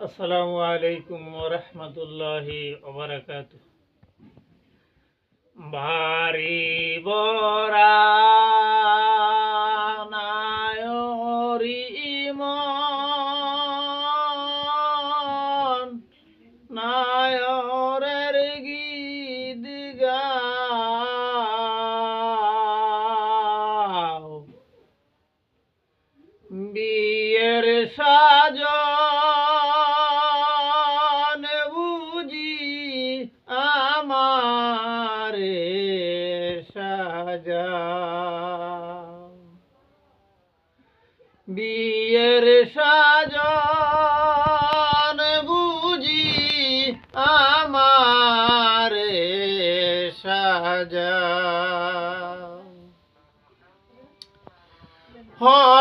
আসসালামু আলাইকুম রহমতুল্লাহি ওবরাকাত ভারি বরা বিয়ের সাজন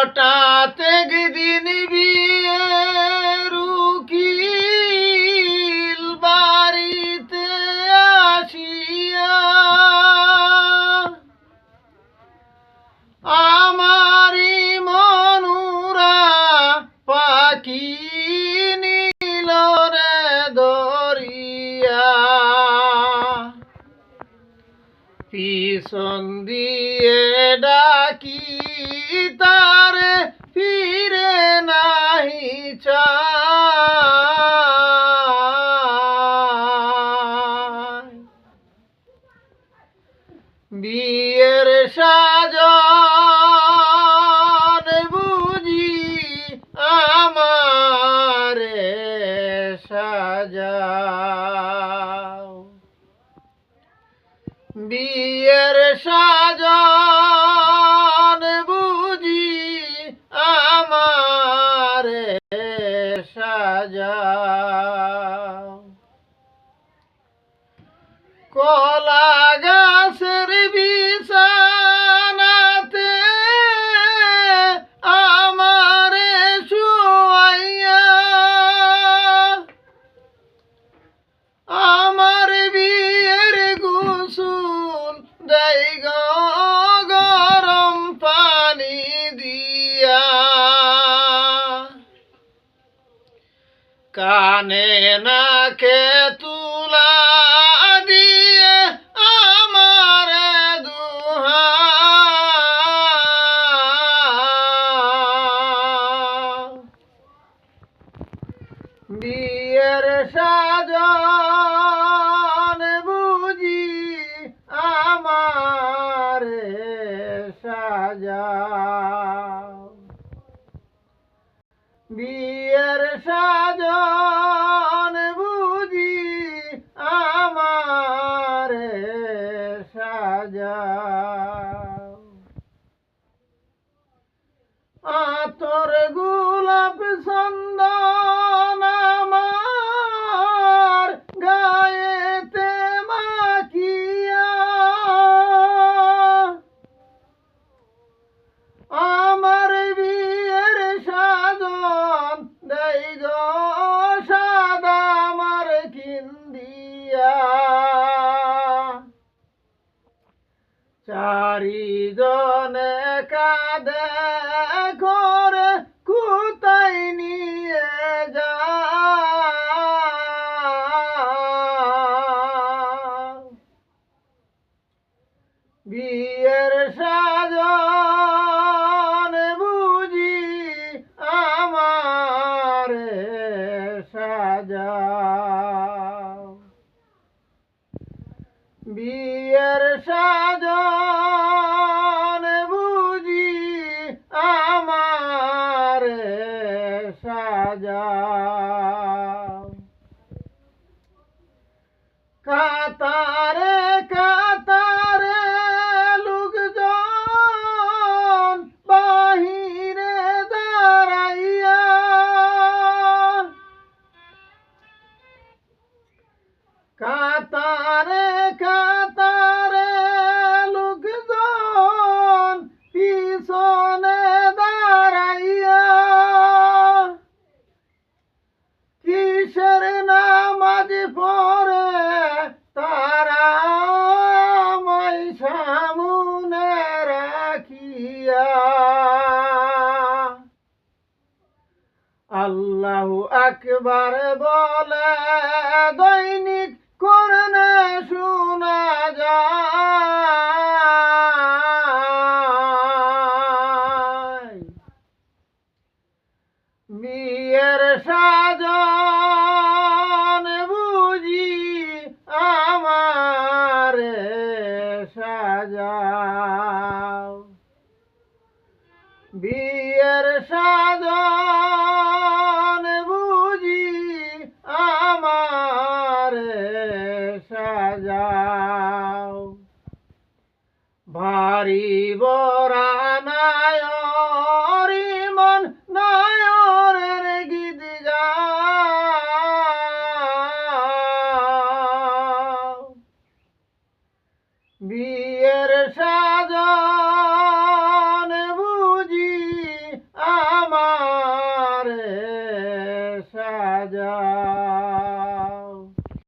হঠাৎ একদিন রুকিল বাড়িতে আসিয়া। আমারি মনুরা পাখি নীল রে দরিয়া। ডাকি তারে ফিরে নাই চায় কলা গাছের বিছানাতে আমারে শুয়াইয়া আমার বিয়ের গোসল গো গরম পানি দিয়া। কানে নাকে বিয়ের সাজন বুঝি আমার সাজা আতর গোলাপ চন্দন আমার গায়েতে মাখিয়া। চারিজনে সাজা কাতারে কাতারে লোকজন বাহিরে দাঁড়াইয়া। কাতারে একবার বলে দৈনিক বিয়ের সাজন